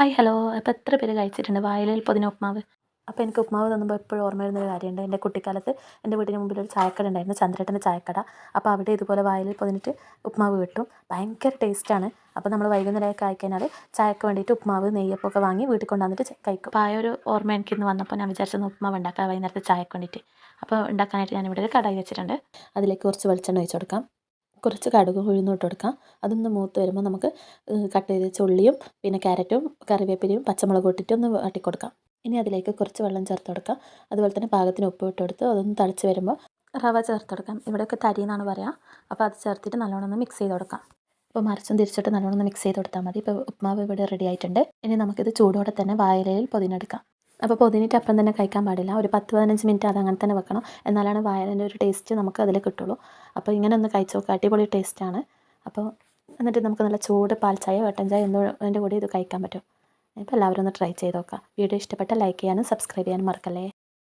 Hi hello അപ്പോൾ എത്ര പേര് കഴിച്ചിട്ടുണ്ട്? വായിലയിൽ പൊതിന ഉപ്മാവ്. അപ്പോൾ എനിക്ക് ഉപ്മാവ് തന്നുമ്പോൾ എപ്പോഴും ഓർമ്മ വരുന്ന ഒരു കാര്യമുണ്ട്. എന്റെ കുട്ടിക്കാലത്ത് എന്റെ വീടിന് മുമ്പിൽ ഒരു ചായക്കട ഉണ്ടായിരുന്നു. ചന്ദ്രേട്ടന്റെ ചായക്കട. അപ്പോൾ അവിടെ ഇതുപോലെ വായിലിൽ പൊതിഞ്ഞിട്ട് ഉപ്മാവ് കിട്ടും. ഭയങ്കര ടേസ്റ്റാണ് അപ്പോൾ നമ്മൾ വൈകുന്നേരമൊക്കെ ആയിക്കഴിഞ്ഞാൽ ചായക്ക് വേണ്ടിയിട്ട് ഉപ്മാവ് നെയ്യപ്പൊക്കെ വാങ്ങി വീട്ടിൽ കൊണ്ടുവന്നിട്ട് കഴിക്കും. അപ്പോൾ ആ ഒരു ഓർമ്മ എനിക്കിന്ന് വന്നപ്പോൾ ഞാൻ വിചാരിച്ചത് ഉപ്മാവ് ഉണ്ടാക്കാം വൈകുന്നേരത്തെ ചായക്ക് വേണ്ടിയിട്ട്. അപ്പോൾ ഉണ്ടാക്കാനായിട്ട് ഞാനിവിടെ ഇവിടെ ഒരു കടായി വെച്ചിട്ടുണ്ട്. അതിലേക്ക് കുറച്ച് വെളിച്ചെണ്ണ ഒഴിച്ചു കൊടുക്കാം. കുറച്ച് കടുക് ഉഴുന്നോട്ട് കൊടുക്കാം. അതൊന്ന് മൂത്ത് വരുമ്പോൾ നമുക്ക് കട്ട് ചെയ്ത് ചുള്ളിയും പിന്നെ ക്യാരറ്റും കറിവേപ്പിലയും പച്ചമുളകും ഇട്ടിട്ട് ഒന്ന് വാട്ടി കൊടുക്കാം. ഇനി അതിലേക്ക് കുറച്ച് വെള്ളം ചേർത്ത് കൊടുക്കാം. അതുപോലെ തന്നെ പാകത്തിന് ഉപ്പ് ഇട്ട് കൊടുത്ത് അതൊന്ന് തളിച്ച് വരുമ്പോൾ റവ ചേർത്ത് കൊടുക്കാം. ഇവിടെയൊക്കെ തരി എന്നാണ് പറയുക അപ്പോൾ അത് ചേർത്തിട്ട് നല്ലോണം ഒന്ന് മിക്സ് ചെയ്ത് കൊടുക്കാം. അപ്പോൾ മറിച്ചും തിരിച്ചിട്ട് നല്ലോണം ഒന്ന് മിക്സ് ചെയ്ത് കൊടുത്താൽ മതി. ഇപ്പോൾ ഉപ്മാവ് ഇവിടെ റെഡി ആയിട്ടുണ്ട്. ഇനി നമുക്കിത് ചൂടോടെ തന്നെ വായലയിൽ പൊതിനെടുക്കാം അപ്പോൾ പൊതിഞ്ഞിട്ട് അപ്പം തന്നെ കഴിക്കാൻ പാടില്ല. ഒരു പത്ത് പതിനഞ്ച് മിനിറ്റ് അത് അങ്ങനെ തന്നെ വെക്കണം. എന്നാലാണ് വായലിന്റെ ഒരു ടേസ്റ്റ് നമുക്ക് അതിൽ കിട്ടുള്ളൂ. അപ്പോൾ ഇങ്ങനെ ഒന്ന് കഴിച്ച് നോക്കുക അടിപൊളി ടേസ്റ്റാണ് അപ്പോൾ എന്നിട്ട് നമുക്ക് നല്ല ചൂട് പാൽ ചായ വെട്ടൻ ചായ എന്നതിന്റെ കൂടി ഇത് കഴിക്കാൻ പറ്റും. അപ്പോൾ എല്ലാവരും ഒന്ന് ട്രൈ ചെയ്ത് നോക്കുക വീഡിയോ ഇഷ്ടപ്പെട്ട ലൈക്ക് ചെയ്യാനും സബ്സ്ക്രൈബ് ചെയ്യാനും മറക്കല്ലേ.